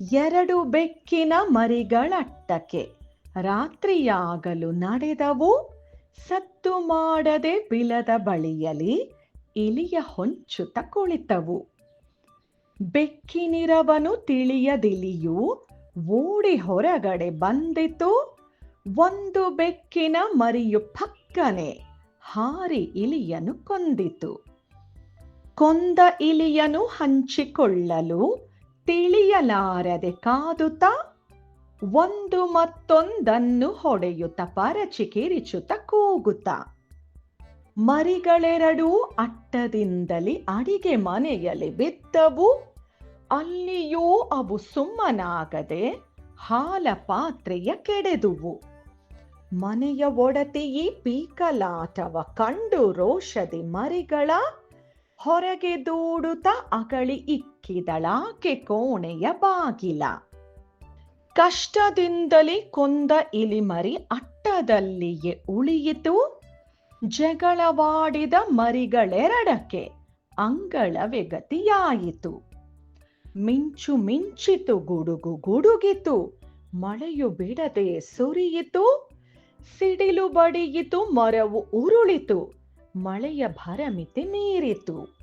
ಎರಡು ಬೆಕ್ಕಿನ ಮರಿಗಳಟ್ಟಕೆ ರಾತ್ರಿಯಾಗಲು ನಡೆದವು. ಸದ್ದು ಮಾಡದೆ ಬಿಲದ ಬಳಿಯಲಿ ಇಲಿಯ ಹೊಂಚುತ ಕುಳಿತವು. ಬೆಕ್ಕಿನಿರವನು ತಿಳಿಯದಿಲಿಯು ಓಡಿ ಹೊರಗಡೆ ಬಂದಿತು. ಒಂದು ಬೆಕ್ಕಿನ ಮರಿಯು ಪಕ್ಕನೆ ಹಾರಿ ಇಲಿಯನು ಕೊಂದಿತು. ಕೊಂದ ಇಲಿಯನು ಹಂಚಿಕೊಳ್ಳಲು ತಿಳಿಯಲಾರದೆ ಕಾದುತ್ತ ಒಂದು ಮತ್ತೊಂದನ್ನು ಹೊಡೆಯುತ್ತ ಪರಚಿ ಕಿರಿಚುತ್ತ ಕೂಗುತ್ತ. ಮರಿಗಳೆರಡೂ ಅಟ್ಟದಿಂದಲಿ ಅಡಿಗೆ ಮನೆಯಲ್ಲಿ ಬಿದ್ದವು. ಅಲ್ಲಿಯೂ ಅವು ಸುಮ್ಮನಾಗದೆ ಹಾಲ ಪಾತ್ರೆಯ ಕೆಡೆದುವು. ಮನೆಯ ಒಡತಿಯಿ ಪೀಕಲಾಟವ ಕಂಡು ರೋಷದಿ ಮರಿಗಳ ಹೊರಗೆ ದೂಡುತ್ತ ಅಕಳಿ ಇಕ್ಕಿದಳಾಕೆ ಕೋಣೆಯ ಬಾಗಿಲ. ಕಷ್ಟದಿಂದಲೇ ಕೊಂದ ಇಲಿಮರಿ ಅಟ್ಟದಲ್ಲಿಯೇ ಉಳಿಯಿತು. ಜಗಳವಾಡಿದ ಮರಿಗಳೆರಡಕ್ಕೆ ಅಂಗಳ ಗತಿಯಾಯಿತು ಮಿಂಚು ಮಿಂಚಿತು ಗುಡುಗು ಗುಡುಗಿತು. ಮಳೆಯು ಬಿಡದೆ ಸುರಿಯಿತು. ಸಿಡಿಲು ಬಡಿಯಿತು, ಮರವು ಉರುಳಿತು. ಮಳೆಯ ಭರಮಿತಿ ಮೀರಿತು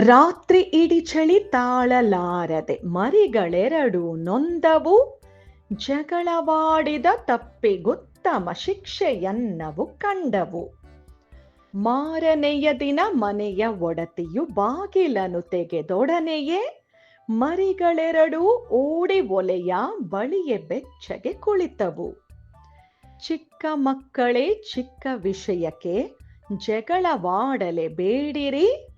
ರಾತ್ರಿ ಇಡಿ ಚಳಿ ತಾಳಲಾರದೆ ಮರಿಗಳೆರಡು ನೊಂದವು. ಜಗಳವಾಡಿದ ತಪ್ಪಿಗುತ್ತಮ ಶಿಕ್ಷೆಯನ್ನವು ಕಂಡವು. ಮಾರನೆಯ ದಿನ ಮನೆಯ ಒಡತಿಯು ಬಾಗಿಲನ್ನು ತೆಗೆದೊಡನೆಯೇ. ಮರಿಗಳೆರಡೂ ಓಡಿ ಒಲೆಯ ಬಳಿಯ ಬೆಚ್ಚಗೆ ಕುಳಿತವು. ಚಿಕ್ಕ ಮಕ್ಕಳೇ, ಚಿಕ್ಕ ವಿಷಯಕ್ಕೆ ಜಗಳವಾಡಲೆ ಬೇಡಿರಿ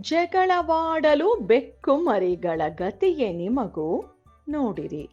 ಜಗಳವಾಡಲು ಬೆಕ್ಕು ಮರಿಗಳ ಗತಿಯೇ ನಿಮಗೂ ನೋಡಿರಿ.